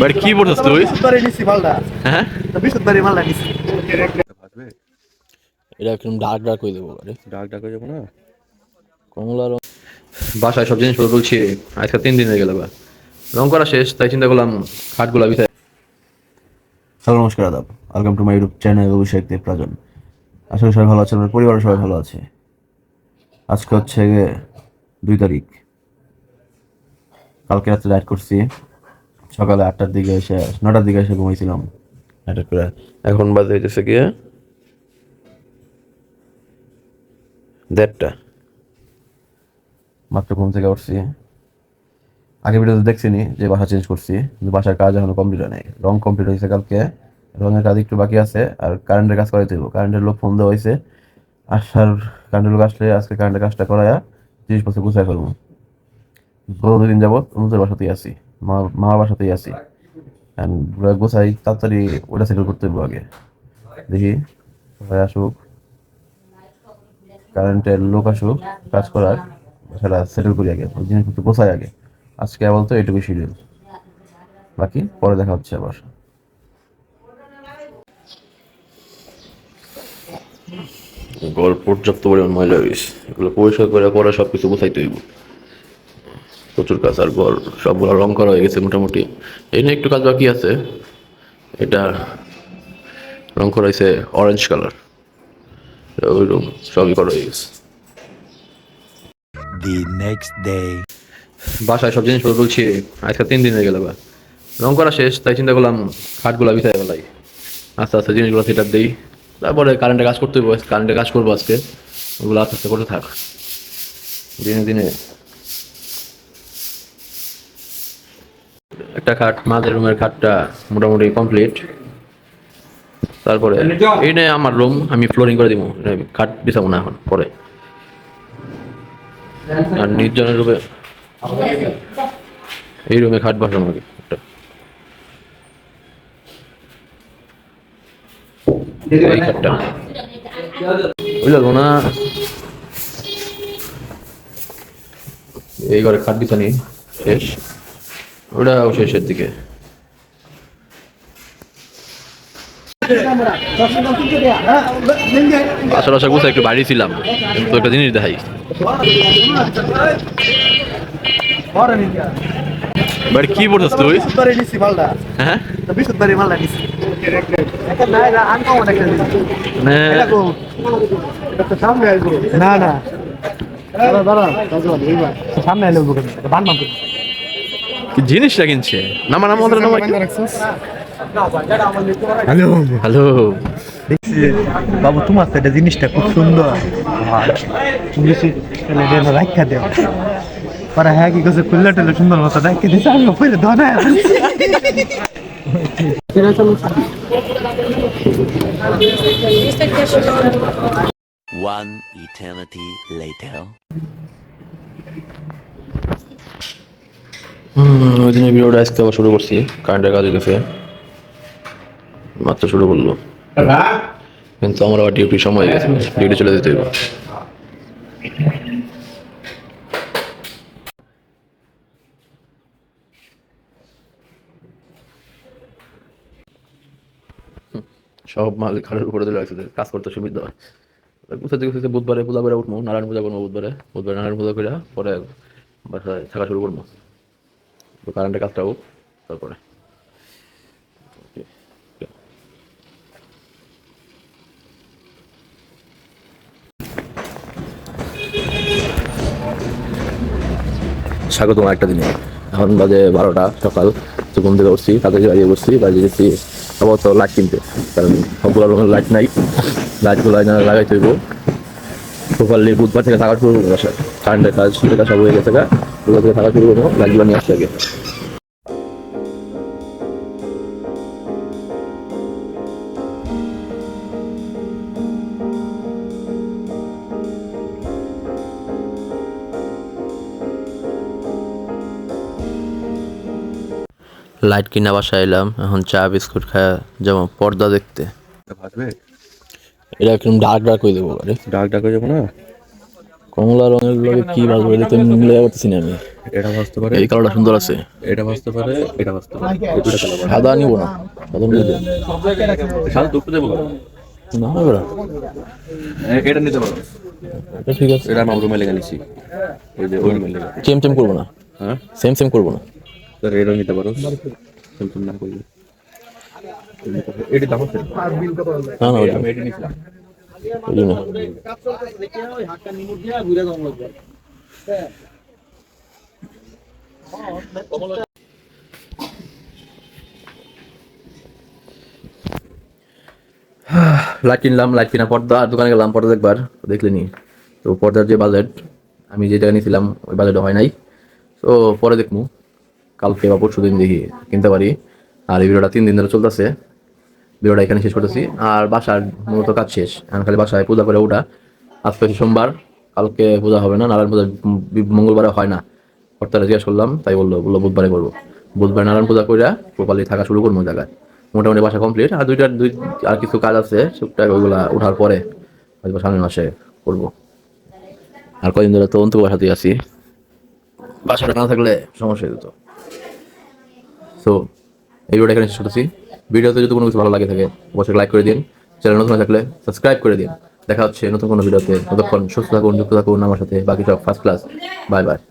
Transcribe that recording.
But কি পড়ছিস তুই হ্যাঁ? এটা একদম ডার্ক ডার্ক হয়ে দেবো আরে ডাক ডাক হয়ে যাব না? কমলা রং। বাসায় সব জিনিস বলছি আজকে তিন দিন হয়ে গেল বা রং করা শেষ তাই চিন্তা করলাম খাটগুলা বিছাই হ্যালো নমস্কার আদাব। Welcome to my YouTube channel Abhishek Dev Rajan আশা করি সবাই ভালো আছে আমার পরিবারের সবাই ভালো আছে। আজকে হচ্ছে গিয়ে দুই তারিখ। কালকে রাত্রে রাইড করছি। সকালে আটটার দিকে এসে নটার দিকে এসে ঘুমাইছিলাম। রাইড করে এখন বাজে হইতেছে গিয়ে দেড়টা। মাত্র ঘুম থেকে উঠছি। আগে ভিডিওতে দেখছিনি যে বাসা চেঞ্জ করছি কিন্তু বাসার কাজ এখনও কমপ্লিট হয় নাই। রং কমপ্লিট হয়েছে কালকে। রঙের কাজ একটু বাকি আছে আর কারেন্টের কাজ করাইতে হইব। কারেন্টের লোক ফোন দেওয়া হয়েছে আসার কারেন্টের লোক আসলে আজকে কারেন্টের কাজটা করায়া জিনিসপত্র গুছাই ফেলব। গত দুদিন যাবত অনুজের বাসাতেই আছি। মা মামার বাসাতেই আছি। And ওরা তাড়াতাড়ি ওটা সেটেল করতে হইব আগে। দেখি সবাই আসুক। কারেন্টের লোক আসুক, কাজ করার, সেটা সেটেল করি আগে। জিনিসপত্র গোছাই আগে। আজকে বলতো এইটুকু শিডিউল বাকি, পরে দেখা হচ্ছে আবার। ঘর পর্যাপ্ত পরিমাণ ময়লা হয়ে গেছে এগুলো পরিষ্কার করে পরে সব কিছু গোছাইতে হইব। প্রচুর কাজ আর ঘর সবগুলো রং করা হয়ে গেছে মোটামুটি। এই নিয়ে একটু কাজ বাকি আছে। এটা রং করা হয়েছে অরেঞ্জ কালার ওই রুম সবই করা হয়ে গেছে। The next day. বাসায় সব জিনিস বলছি আজকে তিন দিন হয়ে গেল বা রং করা শেষ তাই চিন্তা করলাম খাটগুলা বিছাই ফেলাই। আস্তে আস্তে জিনিসগুলো সেট দিই। তারপরে কারেন্টে কাজ করতে হইব কারেন্টে কাজ করব আজকে। ওগুলো আস্তে আস্তে করতে থাক। দিনে দিনে একটা খাট, মাঝের রুমের খাটটা মোটামুটি কমপ্লিট তারপরে এই নিয়ে আমার রুম আমি ফ্লোরিং করে দিব। খাট বিছাবো না এখন, পরে। আর নির্জনের রুমে এই রুমে খাট বসানো আগে। এই এই ঘরে খাট বিছানি, শেষ। ওটাও শেষের দিকে। আসলে আশা করছি একটু বাড়ি ছিলাম কিন্তু একটা জিনিস দেখাই। কি পড়ছিস তুই? হ্যাঁ? না। মানে তো সামনে এলে বান জিনিসটা কিনছে নামা নামা ওদের নামা। একটু। হ্যালো। হ্যালো। দেখছি বাবু তোমার তো এটা জিনিসটা খুব সুন্দর। তুমি রাখা দেও। পরে হ্যাঁ কি করছে খুললে টুলে সুন্দর মতো রাখতে দিছে আমি পরে ধরে One eternity later. ওই দিনের ভিডিওটা আজকে আবার শুরু করছি। কারেন্টের কাজ গেছে মাত্র শুরু করল। কিন্তু আমার আবার ডিউটি সময় হয়ে গেছে। ডিউটি চলে যেতে হবে সব মাল ঘরের উপরে দিলে রাখছে। কাজ করতে সুবিধা হয়। কোথায় থেকে বুধবারে পূজা করে উঠবো। নারায়ণ পূজা করব বুধবারে। বুধবারে নারায়ণ পূজা করে পরে বাসায় থাকা শুরু করব। তো কারেন্টের কাজটা হোক, তারপরে। স্বাগতম একটা দিনে। এখন বাজে বারোটা সকাল, তো ঘুম থেকে উঠছি, তাড়াতাড়ি বাড়িয়ে বসছি বাড়িয়ে গেছি আপাতত লাইট কিনতে। কারণ সবগুলো লাইট নাই। লাইটগুলো লাগাইতে হইব। প্রপারলি বুধবার থেকে থাকা শুরু করব বাসায় কারেন্টের কাজ কাজ সব হয়ে গেছে বুধবার থেকে থাকা শুরু করব লাইটগুলো নিয়ে আসতে আগে। লাইট কিনা বাসায় এলাম এখন চা বিস্কুট খাওয়া যেমন পর্দা দেখতে। ভাসবে এটা একদম ডার্ক ডার্ক হয়ে দেবো আরে। ডাক ডাক হয়ে যাব না? কমলা রঙের লগে কি বাজবে? এটা তো মিলে পারতেছি না আমি। এটা ভাজতে পারে। এই কালারটা সুন্দর আছে। এটা ভাজতে পারে এটা ভাজতে পারে। দুটো কালার সাদা নিব না। সাদা নিব। না। সাদা দুটো দেবো না হবে না। এটা নিতে পারো। এটা ঠিক আছে। এটা আমার রুমে লেগে নিছি। ওই যে ওই রুমে লেগে সেম সেম করব না। হ্যাঁ? সেম সেম করব না। স্যার এটা নিতে পারো। সেরকম না করলে। এটি দাম আছে না না আমি এটি নিছিলাম ওই না লাইট কিনলাম লাইট কিনা পর্দা আর দোকানে গেলাম পর্দা দেখবার দেখলেনি তো পর্দার যে বাজেট আমি যে টাকা নিয়েছিলাম ওই বাজেট হয় নাই। তো পরে দেখব কালকে বা পরশু দিন দেখি কিনতে পারি। আর এই ভিডিওটা তিন দিন ধরে চলতেছে। ভিডিওটা এখানে শেষ করতেছি। আর বাসার মূলত কাজ শেষ। এখন খালি বাসায় পূজা করে ওঠা আজকে সোমবার। কালকে পূজা হবে না, নারায়ণ পূজা মঙ্গলবারে হয় না। কর্তারা জিজ্ঞাসা করলাম, তাই বলল বলল বুধবারে করব। বুধবার নারায়ণ পূজা করে প্রপারলি থাকা শুরু করব জায়গায়। মোটামুটি বাসা কমপ্লিট আর দুইটা দুই আর কিছু কাজ আছে, টুকটাক ওইগুলা ওঠার পরে হয়তো সামনের মাসে করব। আর কদিন ধরে তো অন্ত বাসাতেই আছি। বাসাটা না থাকলে সমস্যা হয়ে যেত। সো এই ভিডিওটা এখানে শেষ করতেছি। ভিডিওতে যদি কোনো কিছু ভালো লাগে থাকে, অবশ্যই লাইক করে দিন। চ্যানেল নতুন থাকলে সাবস্ক্রাইব করে দিন। দেখা হচ্ছে নতুন কোনো ভিডিওতে। ততক্ষণ সুস্থ থাকুন, যুক্ত থাকুন আমার সাথে। বাকি সব ফার্স্ট ক্লাস বাই বাই